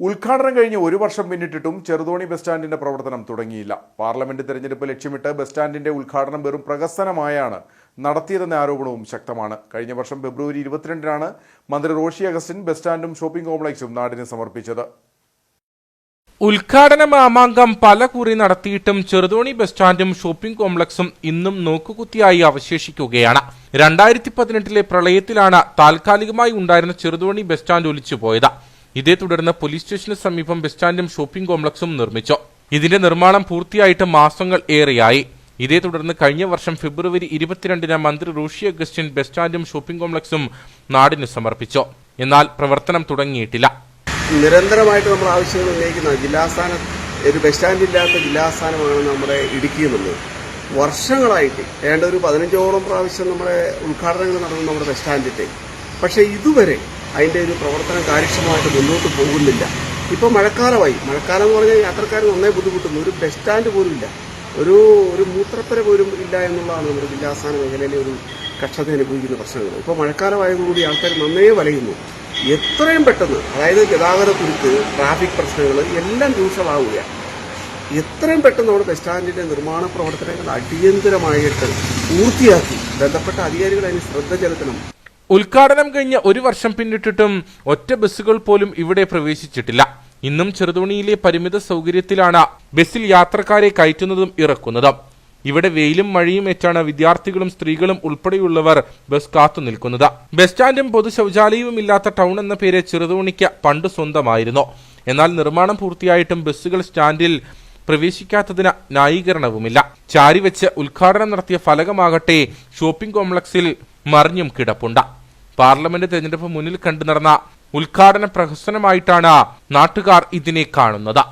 ഉദ്ഘാടനം കഴിഞ്ഞ് ഒരു വർഷം പിന്നിട്ടിട്ടും ചെറുതോണി ബസ് സ്റ്റാൻഡിന്റെ പ്രവർത്തനം തുടങ്ങിയില്ല. പാർലമെന്റ് തെരഞ്ഞെടുപ്പ് ലക്ഷ്യമിട്ട് ബസ് സ്റ്റാൻഡിന്റെ ഉദ്ഘാടനം വെറും പ്രഹസനമായാണ് നടത്തിയതെന്ന ആരോപണവും ശക്തമാണ്. കഴിഞ്ഞ വർഷം ഫെബ്രുവരി ഇരുപത്തിരണ്ടിനാണ് മന്ത്രി റോഷി അഗസ്റ്റിൻ ബസ് സ്റ്റാൻഡും ഷോപ്പിംഗ് കോംപ്ലക്സും നാടിന് സമർപ്പിച്ചത്. ഉദ്ഘാടന മാമാങ്കം പല കുറി നടത്തിയിട്ടും ചെറുതോണി ബസ് സ്റ്റാൻഡും ഷോപ്പിംഗ് കോംപ്ലക്സും ഇന്നും നോക്കുകുത്തിയായി അവശേഷിക്കുകയാണ്. രണ്ടായിരത്തി പതിനെട്ടിലെ പ്രളയത്തിലാണ് താൽക്കാലികമായി ഉണ്ടായിരുന്ന ചെറുതോണി ബസ് സ്റ്റാൻഡ് ഒലിച്ചുപോയത്. ഇതേ തുടർന്ന് പോലീസ് സ്റ്റേഷന് സമീപം ബസ് സ്റ്റാൻഡും ഷോപ്പിംഗ് കോംപ്ലക്സും നിർമ്മിച്ചു. ഇതിന്റെ നിർമ്മാണം പൂർത്തിയായിട്ട് മാസങ്ങൾ ഏറെയായി. ഇതേ തുടർന്ന് കഴിഞ്ഞ വർഷം ഫെബ്രുവരി ഇരുപത്തിരണ്ടിന് മന്ത്രി റൂഷി അഗസ്റ്റിൻ ബസ് സ്റ്റാൻഡും ഷോപ്പിംഗ് കോംപ്ലക്സും നാടിന് സമർപ്പിച്ചു. എന്നാൽ പ്രവർത്തനം തുടങ്ങിയിട്ടില്ല. നിരന്തരമായിട്ട് നമ്മൾ ആവശ്യങ്ങൾ ഉന്നയിക്കുന്ന ജില്ലാസ്ഥാനം ഒരു ബസ് സ്റ്റാൻഡ് ഇല്ലാത്ത ജില്ലാസ്ഥാനമാണ് നമ്മുടെ ഇടുക്കി എന്നുള്ളത്. വർഷങ്ങളായിട്ട് ഏണ്ട ഒരു പതിനഞ്ചോളം പ്രാവശ്യം നമ്മുടെ ഉദ്ഘാടനങ്ങൾ നടന്നു നമ്മുടെ ബസ് സ്റ്റാൻഡിന്റെ പക്ഷേ ഇതുവരെ അതിന്റെ ഒരു പ്രവർത്തനം കാര്യക്ഷമമായിട്ട് മുന്നോട്ട് പോകുന്നില്ല. ഇപ്പോൾ മഴക്കാലമായി. മഴക്കാലം എന്ന് പറഞ്ഞാൽ യാത്രക്കാർ നന്നായി ബുദ്ധിമുട്ടുന്നു. ഒരു ബസ് സ്റ്റാൻഡ് പോലും ഇല്ല. ഒരു ഒരു മൂത്രപ്പര പോലും ഇല്ല എന്നുള്ളതാണ് നമ്മുടെ ജില്ലാസ്ഥാന മേഖലയിലെ ഒരു കക്ഷത്തെ അനുഭവിക്കുന്ന പ്രശ്നങ്ങൾ. ഇപ്പോൾ മഴക്കാലമായതോടുകൂടി ആൾക്കാർ നന്നേ വലയുന്നു. എത്രയും പെട്ടെന്ന് അതായത് ഗതാഗത കുരുക്ക് ട്രാഫിക് പ്രശ്നങ്ങൾ എല്ലാം രൂക്ഷമാവുകയാണ്. എത്രയും പെട്ടെന്ന് നമ്മുടെ ബസ് സ്റ്റാൻഡിന്റെ നിർമ്മാണ പ്രവർത്തനങ്ങൾ അടിയന്തരമായിട്ട് പൂർത്തിയാക്കി. ബന്ധപ്പെട്ട അധികാരികൾ അതിന് ശ്രദ്ധ ചെലുത്തണം. ഉദ്ഘാടനം കഴിഞ്ഞ ഒരു വർഷം പിന്നിട്ടിട്ടും ഒറ്റ ബസ്സുകൾ പോലും ഇവിടെ പ്രവേശിച്ചിട്ടില്ല. ഇന്നും ചെറുതോണിയിലെ പരിമിത സൗകര്യത്തിലാണ് ബസ്സിൽ യാത്രക്കാരെ കയറ്റുന്നതും ഇറക്കുന്നതും. ഇവിടെ വെയിലും മഴയും ഏറ്റാണ് വിദ്യാർത്ഥികളും സ്ത്രീകളും ഉൾപ്പെടെയുള്ളവർ ബസ് കാത്തു നിൽക്കുന്നത്. ബസ് സ്റ്റാൻഡും പൊതു ശൗചാലയവും ഇല്ലാത്ത ടൗൺ എന്ന പേര് ചെറുതോണിക്ക് പണ്ട് സ്വന്തമായിരുന്നു. എന്നാൽ നിർമ്മാണം പൂർത്തിയായിട്ടും ബസ്സുകൾ സ്റ്റാൻഡിൽ പ്രവേശിക്കാത്തതിന് ന്യായീകരണവുമില്ല. ചാരിവെച്ച് ഉദ്ഘാടനം നടത്തിയ ഫലകമാകട്ടെ ഷോപ്പിംഗ് കോംപ്ലക്സിൽ മറിഞ്ഞും കിടപ്പുണ്ട്. പാർലമെന്റ് തെരഞ്ഞെടുപ്പ് മുന്നിൽ കണ്ടു നടന്ന ഉദ്ഘാടന പ്രഹസനമായിട്ടാണ് നാട്ടുകാർ ഇതിനെ കാണുന്നത്.